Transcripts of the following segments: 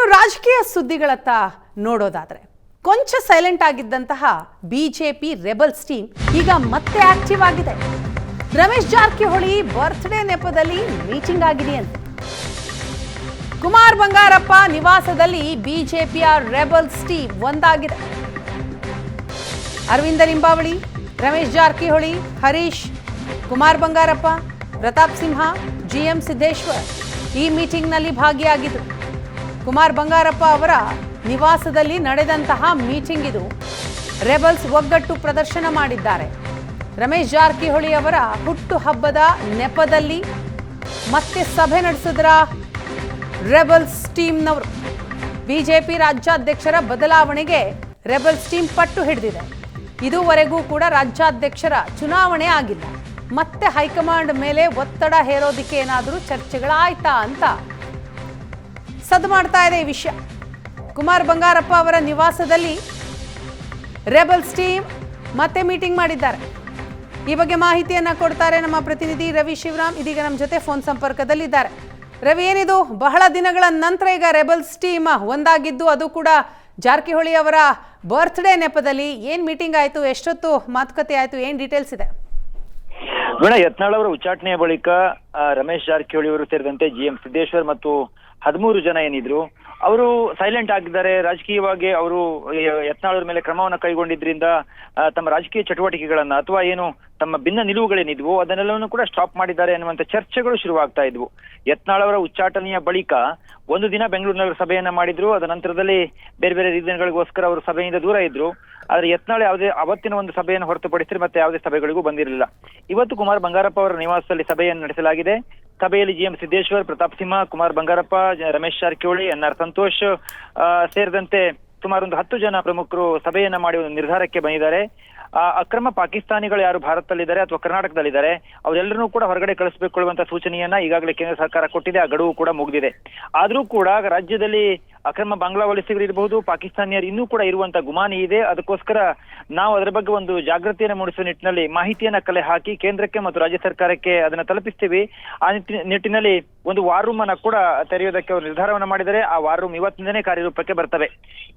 ಇನ್ನು ರಾಜಕೀಯ ಸುದ್ದಿಗಳತ್ತ ನೋಡೋದಾದ್ರೆ, ಕೊಂಚ ಸೈಲೆಂಟ್ ಆಗಿದ್ದಂತಹ ಬಿಜೆಪಿ ರೆಬಲ್ಸ್ ಟೀಮ್ ಈಗ ಮತ್ತೆ ಆಕ್ಟಿವ್ ಆಗಿದೆ. ರಮೇಶ್ ಜಾರಕಿಹೊಳಿ ಬರ್ತ್ಡೇ ನೆಪದಲ್ಲಿ ಮೀಟಿಂಗ್ ಆಗಿದೆ ಅಂತ. ಕುಮಾರ್ ಬಂಗಾರಪ್ಪ ನಿವಾಸದಲ್ಲಿ ಬಿಜೆಪಿಯ ರೆಬಲ್ಸ್ ಟೀಮ್ ಒಂದಾಗಿದೆ. ಅರವಿಂದ ಲಿಂಬಾವಳಿ ರಮೇಶ್ ಜಾರಕಿಹೊಳಿ, ಹರೀಶ್, ಕುಮಾರ್ ಬಂಗಾರಪ್ಪ, ಪ್ರತಾಪ್ ಸಿಂಹ, ಜಿಎಂ ಸಿದ್ದೇಶ್ವರ್ ಈ ಮೀಟಿಂಗ್ನಲ್ಲಿ ಭಾಗಿಯಾಗಿದ್ದರು ಕುಮಾರ್ ಬಂಗಾರಪ್ಪ ಅವರ ನಿವಾಸದಲ್ಲಿ ನಡೆದಂತಹ ಮೀಟಿಂಗ್ ಇದು. ರೆಬಲ್ಸ್ ಒಗ್ಗಟ್ಟು ಪ್ರದರ್ಶನ ಮಾಡಿದ್ದಾರೆ. ರಮೇಶ್ ಜಾರಕಿಹೊಳಿ ಅವರ ಹುಟ್ಟು ಹಬ್ಬದ ನೆಪದಲ್ಲಿ ಮತ್ತೆ ಸಭೆ ನಡೆಸಿದ್ರ ರೆಬಲ್ಸ್ ಟೀಮ್ನವರು. ಬಿಜೆಪಿ ರಾಜ್ಯಾಧ್ಯಕ್ಷರ ಬದಲಾವಣೆಗೆ ರೆಬಲ್ಸ್ ಟೀಮ್ ಪಟ್ಟು ಹಿಡಿದಿದೆ. ಇದುವರೆಗೂ ಕೂಡ ರಾಜ್ಯಾಧ್ಯಕ್ಷರ ಚುನಾವಣೆ ಆಗಿಲ್ಲ. ಮತ್ತೆ ಹೈಕಮಾಂಡ್ ಮೇಲೆ ಒತ್ತಡ ಹೇರೋದಿಕ್ಕೆ ಏನಾದರೂ ಚರ್ಚೆಗಳಾಯ್ತಾ ಅಂತ ಸದ್ದು ಮಾಡ್ತಾ ಇದೆ ಈ ವಿಷಯ. ಕುಮಾರ್ ಬಂಗಾರಪ್ಪ ಅವರ ನಿವಾಸದಲ್ಲಿ ರೆಬಲ್ಸ್ ಟೀಮ್ ಮತ್ತೆ ಮೀಟಿಂಗ್ ಮಾಡಿದ್ದಾರೆ. ಈ ಬಗ್ಗೆ ಮಾಹಿತಿಯನ್ನ ಕೊಡ್ತಾರೆ ನಮ್ಮ ಪ್ರತಿನಿಧಿ ರವಿ ಶಿವರಾಮ್. ಇದೀಗ ನಮ್ಮ ಜೊತೆ ಫೋನ್ ಸಂಪರ್ಕದಲ್ಲಿದ್ದಾರೆ. ರವಿ, ಏನಿದು? ಬಹಳ ದಿನಗಳ ನಂತರ ಈಗ ರೆಬಲ್ಸ್ ಟೀಮ್ ಒಂದಾಗಿದ್ದು, ಅದು ಕೂಡ ಜಾರಕಿಹೊಳಿ ಅವರ ಬರ್ತ್ಡೇ ನೆಪದಲ್ಲಿ. ಏನ್ ಮೀಟಿಂಗ್ ಆಯ್ತು? ಎಷ್ಟೊತ್ತು ಮಾತುಕತೆ ಆಯ್ತು? ಏನ್ ಡೀಟೇಲ್ಸ್ ಇದೆ? ಮೇಡಮ್ ಯತ್ನಾಳ್ ಅವರ ಉಚ್ಚಾಟನೆಯ ಬಳಿಕ ರಮೇಶ್ ಜಾರಕಿಹೊಳಿ ಅವರು ಸೇರಿದಂತೆ ಜಿ ಎಂ ಸಿದ್ದೇಶ್ವರ್ ಮತ್ತು ಹದಿಮೂರು ಜನ ಏನಿದ್ರು, ಅವರು ಸೈಲೆಂಟ್ ಆಗಿದ್ದಾರೆ. ರಾಜಕೀಯವಾಗಿ ಅವರು ಯತ್ನಾಳರ ಮೇಲೆ ಕ್ರಮವನ್ನು ಕೈಗೊಂಡಿದ್ರಿಂದ ತಮ್ಮ ರಾಜಕೀಯ ಚಟುವಟಿಕೆಗಳನ್ನ ಅಥವಾ ಏನು ತಮ್ಮ ಭಿನ್ನ ನಿಲುವುಗಳೇನಿದ್ವು, ಅದನ್ನೆಲ್ಲವನ್ನು ಕೂಡ ಸ್ಟಾಪ್ ಮಾಡಿದ್ದಾರೆ ಅನ್ನುವಂಥ ಚರ್ಚೆಗಳು ಶುರುವಾಗ್ತಾ ಇದ್ವು. ಯತ್ನಾಳವರ ಉಚ್ಚಾಟನೆಯ ಬಳಿಕ ಒಂದು ದಿನ ಬೆಂಗಳೂರಿನಲ್ಲಿ ಸಭೆಯನ್ನ ಮಾಡಿದ್ರು. ಅದ ನಂತರದಲ್ಲಿ ಬೇರೆ ಬೇರೆ ರೀಸನ್ಗಳಿಗೋಸ್ಕರ ಅವರು ಸಭೆಯಿಂದ ದೂರ ಇದ್ರು. ಆದ್ರೆ ಯತ್ನಾಳ್ ಯಾವುದೇ ಅವತ್ತಿನ ಒಂದು ಸಭೆಯನ್ನು ಹೊರತುಪಡಿಸಿದ್ರೆ ಮತ್ತೆ ಯಾವುದೇ ಸಭೆಗಳಿಗೂ ಬಂದಿರಲಿಲ್ಲ. ಇವತ್ತು ಕುಮಾರ್ ಬಂಗಾರಪ್ಪ ಅವರ ನಿವಾಸದಲ್ಲಿ ಸಭೆಯನ್ನು ನಡೆಸಲಾಗಿದೆ. ಸಭೆಯಲ್ಲಿ GM Siddeshwar, Pratap Simha, Kumar Bangarappa Ramesh Jarkiholi, N R Santosh ಸೇರಿದಂತೆ ಸುಮಾರು ಒಂದು ಹತ್ತು ಜನ ಪ್ರಮುಖರು ಸಭೆಯನ್ನ ಮಾಡಿ ಒಂದು ನಿರ್ಧಾರಕ್ಕೆ ಬಂದಿದ್ದಾರೆ. ಅಕ್ರಮ ಪಾಕಿಸ್ತಾನಿಗಳು ಯಾರು ಭಾರತದಲ್ಲಿದ್ದಾರೆ ಅಥವಾ ಕರ್ನಾಟಕದಲ್ಲಿದ್ದಾರೆ, ಅವರೆಲ್ಲರನ್ನೂ ಕೂಡ ಹೊರಗಡೆ ಕಳಿಸಬೇಕು ಸೂಚನೆಯನ್ನ ಈಗಾಗಲೇ ಕೇಂದ್ರ ಸರ್ಕಾರ ಕೊಟ್ಟಿದೆ, ಆ ಗಡುವು ಕೂಡ ಮುಗಿದಿದೆ. ಆದ್ರೂ ಕೂಡ ರಾಜ್ಯದಲ್ಲಿ ಅಕ್ರಮ ಬಾಂಗ್ಲಾ ವಲಸಿಗರು ಇರಬಹುದು, ಪಾಕಿಸ್ತಾನಿಯರು ಇನ್ನೂ ಕೂಡ ಇರುವಂತ ಗುಮಾನಿ ಇದೆ. ಅದಕ್ಕೋಸ್ಕರ ನಾವು ಅದರ ಬಗ್ಗೆ ಒಂದು ಜಾಗೃತಿಯನ್ನು ಮೂಡಿಸುವ ನಿಟ್ಟಿನಲ್ಲಿ ಮಾಹಿತಿಯನ್ನ ಕಲೆ ಹಾಕಿ ಕೇಂದ್ರಕ್ಕೆ ಮತ್ತು ರಾಜ್ಯ ಸರ್ಕಾರಕ್ಕೆ ಅದನ್ನ ತಲುಪಿಸ್ತೀವಿ. ಆ ನಿಟ್ಟಿ- ನಿಟ್ಟಿನಲ್ಲಿ ಒಂದು ವಾರ್ ರೂಮ್ ಅನ್ನ ಕೂಡ ತೆರೆಯೋದಕ್ಕೆ ಅವರು ನಿರ್ಧಾರವನ್ನ ಮಾಡಿದರೆ ಆ ವಾರ್ ರೂಮ್ ಇವತ್ತಿಂದನೇ ಕಾರ್ಯರೂಪಕ್ಕೆ ಬರ್ತವೆ.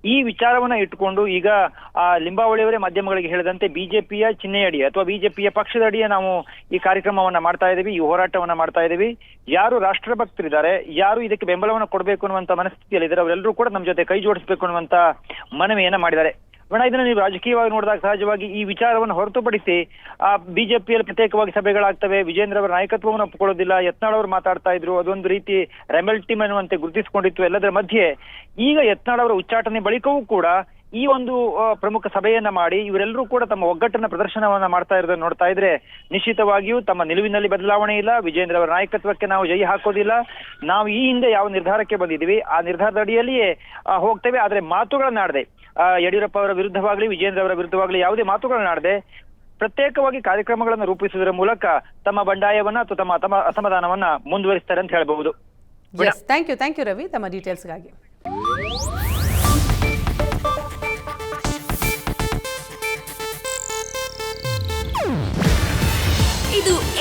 ಈ ವಿಚಾರವನ್ನ ಇಟ್ಟುಕೊಂಡು ಈಗ ಆ ಲಿಂಬಾವಳಿಯವರೇ ಮಾಧ್ಯಮಗಳಿಗೆ ಹೇಳಿದಂತೆ ಬಿಜೆಪಿಯ ಚಿಹ್ನೆಯಡಿ ಅಥವಾ ಬಿಜೆಪಿಯ ಪಕ್ಷದ ಅಡಿಯೇ ನಾವು ಈ ಕಾರ್ಯಕ್ರಮವನ್ನ ಮಾಡ್ತಾ ಇದ್ದೀವಿ, ಈ ಹೋರಾಟವನ್ನ ಮಾಡ್ತಾ ಇದ್ದೀವಿ. ಯಾರು ರಾಷ್ಟ್ರಭಕ್ತರಿದ್ದಾರೆ, ಯಾರು ಇದಕ್ಕೆ ಬೆಂಬಲವನ್ನ ಕೊಡಬೇಕು ಅನ್ನುವಂತ ಮನಸ್ಥಿತಿಯಲ್ಲಿದ್ದಾರೆ ಅವರೆಲ್ಲರೂ ಕೂಡ ನಮ್ಮ ಜೊತೆ ಕೈ ಜೋಡಿಸಬೇಕು ಅನ್ನುವಂತ ಮನವಿಯನ್ನ ಮಾಡಿದ್ದಾರೆ. ವಣ್ಣ ಇದನ್ನ ನೀವು ರಾಜಕೀಯವಾಗಿ ನೋಡಿದಾಗ ಸಹಜವಾಗಿ ಈ ವಿಚಾರವನ್ನು ಹೊರತುಪಡಿಸಿ, ಆ ಬಿಜೆಪಿಯಲ್ಲಿ ಪ್ರತ್ಯೇಕವಾಗಿ ಸಭೆಗಳಾಗ್ತವೆ, ವಿಜೇಂದ್ರ ಅವರ ನಾಯಕತ್ವವನ್ನು ಒಪ್ಪಿಕೊಳ್ಳೋದಿಲ್ಲ ಯತ್ನಾಳ್ ಅವರು ಮಾತಾಡ್ತಾ ಇದ್ರು, ಅದೊಂದು ರೀತಿ ರೆಬೆಲ್ ಟೀಮ್ ಅನ್ನುವಂತೆ ಗುರುತಿಸಿಕೊಂಡಿತ್ತು ಎಲ್ಲದರ ಮಧ್ಯೆ. ಈಗ ಯತ್ನಾಳ್ ಅವರ ಉಚ್ಚಾಟನೆ ಬಳಿಕವೂ ಕೂಡ ಈ ಒಂದು ಪ್ರಮುಖ ಸಭೆಯನ್ನ ಮಾಡಿ ಇವರೆಲ್ಲರೂ ಕೂಡ ತಮ್ಮ ಒಗ್ಗಟ್ಟನ್ನ ಪ್ರದರ್ಶನವನ್ನ ಮಾಡ್ತಾ ಇರೋದನ್ನ ನೋಡ್ತಾ ಇದ್ರೆ ನಿಶ್ಚಿತವಾಗಿಯೂ ತಮ್ಮ ನಿಲುವಿನಲ್ಲಿ ಬದಲಾವಣೆ ಇಲ್ಲ. ವಿಜೇಂದ್ರ ಅವರ ನಾಯಕತ್ವಕ್ಕೆ ನಾವು ಜೈ ಹಾಕೋದಿಲ್ಲ. ನಾವು ಈ ಹಿಂದೆ ಯಾವ ನಿರ್ಧಾರಕ್ಕೆ ಬಂದಿದ್ದೀವಿ, ಆ ನಿರ್ಧಾರದ ಅಡಿಯಲ್ಲಿಯೇ ಹೋಗ್ತೇವೆ. ಆದ್ರೆ ಮಾತುಗಳನ್ನಾಡದೆ ಯಡಿಯೂರಪ್ಪ ಅವರ ವಿರುದ್ಧವಾಗ್ಲಿ, ವಿಜೇಂದ್ರ ಅವರ ವಿರುದ್ಧವಾಗ್ಲಿ ಯಾವುದೇ ಮಾತುಗಳನ್ನಾಡದೆ ಪ್ರತ್ಯೇಕವಾಗಿ ಕಾರ್ಯಕ್ರಮಗಳನ್ನು ರೂಪಿಸುವುದರ ಮೂಲಕ ತಮ್ಮ ಬಂಡಾಯವನ್ನ ಅಥವಾ ತಮ್ಮ ತಮ್ಮ ಅಸಮಾಧಾನವನ್ನ ಮುಂದುವರಿಸ್ತಾರೆ ಅಂತ ಹೇಳಬಹುದು. Thank you thank you Ravi ತಮ್ಮ ಡೀಟೇಲ್ಸ್ಗಾಗಿ